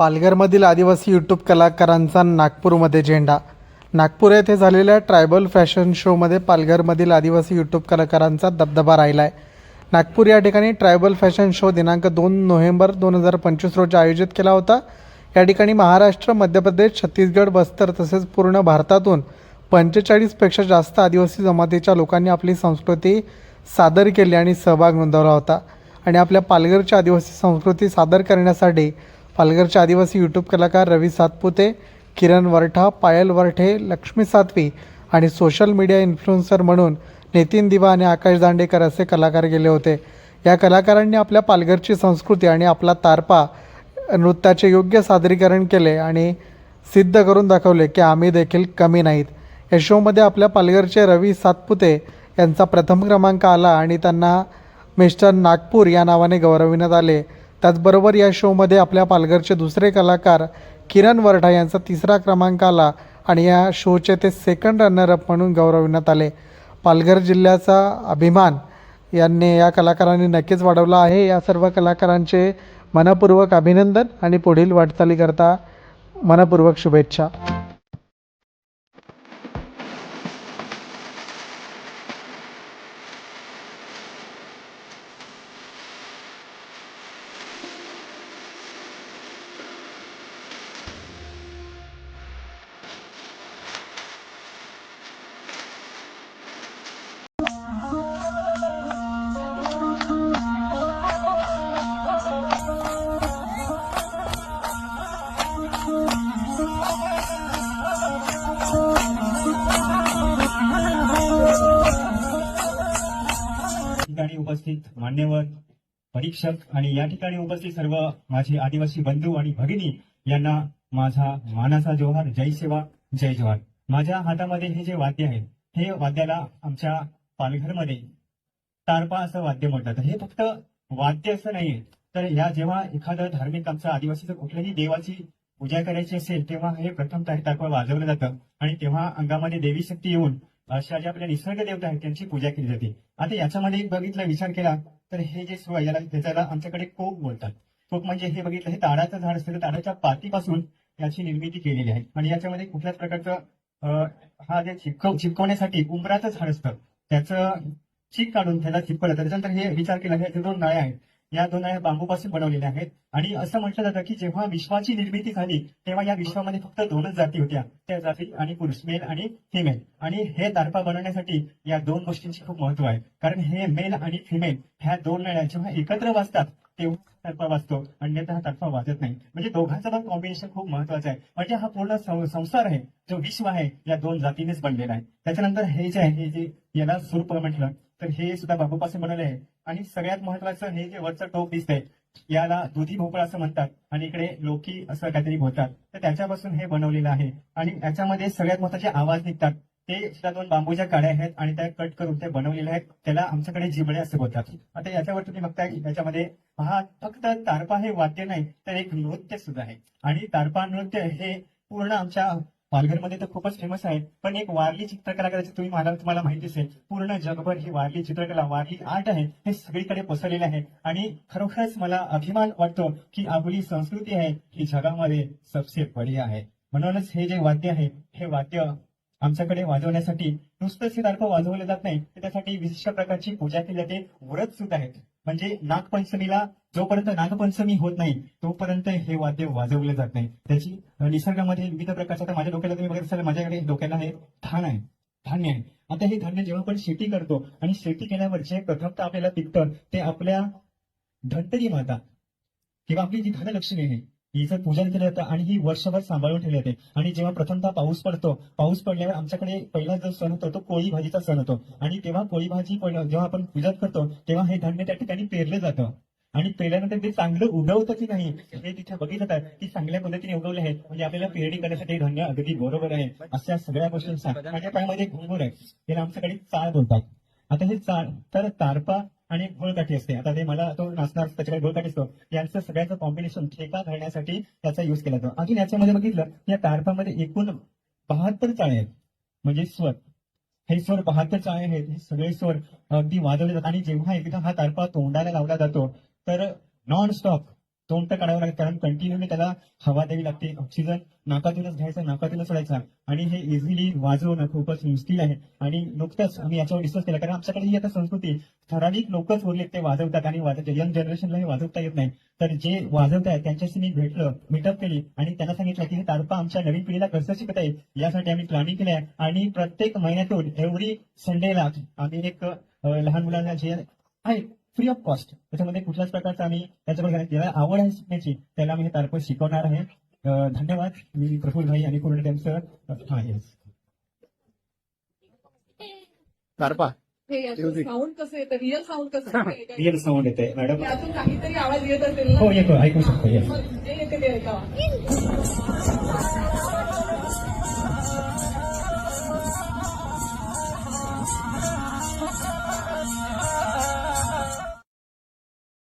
पालघरमधील आदिवासी यूट्यूब कलाकारांचा नागपूरमध्ये झेंडा. नागपूर येथे झालेल्या ट्रायबल फॅशन शोमध्ये पालघरमधील आदिवासी यूट्यूब कलाकारांचा दबदबा राहिला आहे नागपूर या ठिकाणी ट्रायबल फॅशन शो दिनांक दोन नोव्हेंबर दोन हजार पंचवीस रोजी आयोजित केला होता. या ठिकाणी महाराष्ट्र मध्य प्रदेश छत्तीसगड बस्तर तसेच पूर्ण भारतातून पंचेचाळीसपेक्षा जास्त आदिवासी जमातीच्या लोकांनी आपली संस्कृती सादर केली आणि सहभाग नोंदवला होता. आणि आपल्या पालघरची आदिवासी संस्कृती सादर करण्यासाठी पालघरचे आदिवासी यूट्यूब कलाकार रवी सातपुते किरण वरठा पायल वरठे लक्ष्मी सातवी आणि सोशल मीडिया इन्फ्लुएन्सर म्हणून नितीन दिवा आणि आकाश दांडेकर असे कलाकार गेले होते. या कलाकारांनी आपल्या पालघरची संस्कृती आणि आपला तारपा नृत्याचे योग्य सादरीकरण केले आणि सिद्ध करून दाखवले की आम्ही देखील कमी नाहीत. या शोमध्ये आपल्या पालघरचे रवी सातपुते यांचा प्रथम क्रमांक आला आणि त्यांना मिस्टर नागपूर या नावाने गौरविण्यात आले. त्याचबरोबर या शोमध्ये आपल्या पालघरचे दुसरे कलाकार किरण वरठा यांचा तिसरा क्रमांक आला आणि या शोचे ते सेकंड रनरअप म्हणून गौरविण्यात आले. पालघर जिल्ह्याचा अभिमान यांनी या कलाकारांनी नक्कीच वाढवला आहे. या सर्व कलाकारांचे मनपूर्वक अभिनंदन आणि पुढील वाटचालीकरता मनपूर्वक शुभेच्छा. उपस्थित मान्यवर परीक्षक आणि या ठिकाणी उपस्थित सर्व माझे आदिवासी बंधू आणि भगिनी यांना माझा मानाचा जोहार जय सेवा जय जोहार. माझ्या हातामध्ये हे जे वाद्य आहे हे वाद्याला आमच्या पालघरमध्ये तारपा असं वाद्य म्हणतात. हे फक्त वाद्य असं नाहीये. तर या जेव्हा एखादं धार्मिक आमचं आदिवासीचं कुठल्याही देवाची पूजा करायची असेल तेव्हा हे प्रथम तारपा वाजवलं जातं. आणि तेव्हा अंगामध्ये देवी शक्ती येऊन अशा ज्या आपल्या निसर्ग देवता आहेत त्यांची पूजा केली जाते. आता याच्यामध्ये एक बघितलं विचार केला तर हे जे सुरू आहे याला त्याच्याला आमच्याकडे कोक बोलतात. कोक म्हणजे हे बघितलं हे ताडाचं झाड असतं तर ताडाच्या पातीपासून याची निर्मिती केलेली आहे. आणि याच्यामध्ये कुठल्याच प्रकारचं हा जे चिपकव चिपकवण्यासाठी उंबराचं झाड असतं. त्याचं चीक काढून त्याला चिपकवलं त्याच्यानंतर हे विचार केला हे दोन नाळ्या आहेत या दोन बांबूपासून बनवलेल्या आहेत. आणि असं म्हटलं जातं की जेव्हा विश्वाची निर्मिती झाली तेव्हा या विश्वामध्ये फक्त दोनच जाती होत्या. त्या जाती आणि पुरुष मेल आणि फिमेल आणि हे तारपा बनवण्यासाठी या दोन गोष्टींचे खूप महत्त्व आहे. कारण हे मेल आणि फिमेल ह्या दोन नळ्या जेव्हा एकत्र वाजतात तेव्हा तर्फा वाचतो. अन्यथा हा तर्फा वाजत नाही. म्हणजे दोघांचं पण कॉम्बिनेशन खूप महत्वाचं आहे. म्हणजे हा पूर्ण सं- संसार आहे. जो विश्व आहे या दोन जातीनेच बनलेला आहे. त्याच्यानंतर हे जे आहे हे जे याला स्वरूप म्हटलं तर हे सुद्धा बाबूपासून बनवले आहे. आणि सगळ्यात महत्वाचं हे जे वरचं टोप दिसतंय याला दुधी भोपळा असं म्हणतात. आणि इकडे लोकी असं काहीतरी बोलतात. तर त्याच्यापासून हे बनवलेलं आहे. आणि याच्यामध्ये सगळ्यात महत्त्वाचे आवाज निघतात. ते सुद्धा दोन बांबूच्या काड्या आहेत आणि त्या कट करून ते बनवलेले आहेत. त्याला आमच्याकडे जिबडे असं बोलतात. आता याच्यावर तुम्ही बघताय याच्यामध्ये हा फक्त तारपा हे वाद्य नाही तर एक नृत्य सुद्धा आहे. आणि तारपा नृत्य हे पूर्ण आमच्या पालघरमध्ये तर खूपच फेमस आहे पण एक वारली चित्रकला करायची तुम्ही म्हणाल तुम्हाला माहिती असेल पूर्ण जगभर ही वारली चित्रकला वारली आर्ट आहे हे सगळीकडे पसरलेले आहे. आणि खरोखरच मला अभिमान वाटतो की आपली संस्कृती आहे ही जगामध्ये सबसे बडी आहे. म्हणूनच हे जे वाद्य आहे हे वाद्य आमच्याकडे वाजवण्यासाठी नुसतंच हे तारखं वाजवलं जात नाही तर त्यासाठी विशिष्ट प्रकारची पूजा केली जाते. व्रत सुद्धा आहेत. म्हणजे नागपंचमीला जोपर्यंत नागपंचमी होत नाही तोपर्यंत हे वाद्य वाजवले जात नाही. त्याची निसर्गामध्ये विविध प्रकारच्या आता माझ्या डोक्याला तुम्ही बघत असाल माझ्याकडे डोक्याला हे धान आहे धान्य आहे. आता हे धान्य जेव्हा आपण शेती करतो आणि शेती केल्यावर जे प्रथमतः आपल्याला पिकतं ते आपल्या धनतरी माता किंवा आपली जी धनलक्ष्मी आहे हिचं पूजन केलं जातं आणि ही वर्षभर सांभाळून ठेवली जाते. आणि जेव्हा प्रथमतः पाऊस पडतो पाऊस पडल्यावर आमच्याकडे पहिला जो सण होतो तो कोळी भाजीचा सण होतो. आणि तेव्हा कोळी भाजी जेव्हा आपण पूजन करतो तेव्हा हे धान्य त्या ठिकाणी पेरलं जातं. आणि पेल्यानंतर ते चांगलं उगवतं की नाही हे तिथे बघितलं जातं की चांगल्या पद्धतीने उगवले आहे. म्हणजे आपल्याला पेरणी करण्यासाठी धन्य धान्य अगदी बरोबर आहे. अशा सगळ्या गोष्टींचा. माझ्या पायामध्ये घुंगूर आहे. त्याला आमच्याकडे चाळ बोलतात. आता हे चाळ तर तारपा आणि घोळकाठी असते. आता ते मला तो नाचणार त्याच्याकडे घोळकाठी असतो. यांचं सगळ्याचं कॉम्बिनेशन ठेका घालण्यासाठी त्याचा युज केला जातो. अजून याच्यामध्ये बघितलं या तारपामध्ये एकूण बहात्तर चाळे आहेत. म्हणजे स्वर. हे स्वर बहात्तर चाळे आहेत. हे सगळे स्वर अगदी वाजवले जातात. आणि जेव्हा एकदा हा तारपा तोंडाला लावला जातो तर नॉन स्टॉप तोंड तर काढावं लागतं. कारण कंटिन्यूली त्याला हवा द्यावी लागते. ऑक्सिजन नाकातूनच घ्यायचा नाकातूनच सोडायचा. आणि हे इझिली वाजवणं खूपच मुश्किल आहे. आणि नुकतंच आम्ही याच्यावर डिस्कस केलं. कारण आमच्याकडे ही आता संस्कृती ठराविक लोकच उरलेत ते वाजवतात आणि वाजवतात यंग जनरेशनला हे वाजवता येत नाही. तर जे वाजवत आहेत त्यांच्याशी मी भेटलं मीटअप केली आणि त्यांना सांगितलं की हे तारपा आमच्या नवीन पिढीला कसं शिकता येईल यासाठी आम्ही प्लॅनिंग केलं आहे. आणि प्रत्येक महिन्यातून एव्हरी संडेला आम्ही एक लहान मुलांना जे आहे फ्री ऑफ कॉस्ट त्याच्यामध्ये कुठल्याच प्रकारचं आम्ही त्याच्यामध्ये ज्याला आवड आहे शिकण्याची त्याला मी हे तारपं शिकवणार आहे. धन्यवाद. मी प्रफुल भाई आणि पूर्ण हा तारपा. हे साऊंड कसं येतं? रिअल साऊंड कसं येतं? रिअल साऊंड येते मॅडम काहीतरी आवाज येत असेल ना? हो येतो. ऐकू शकतो येते. ते ऐकावा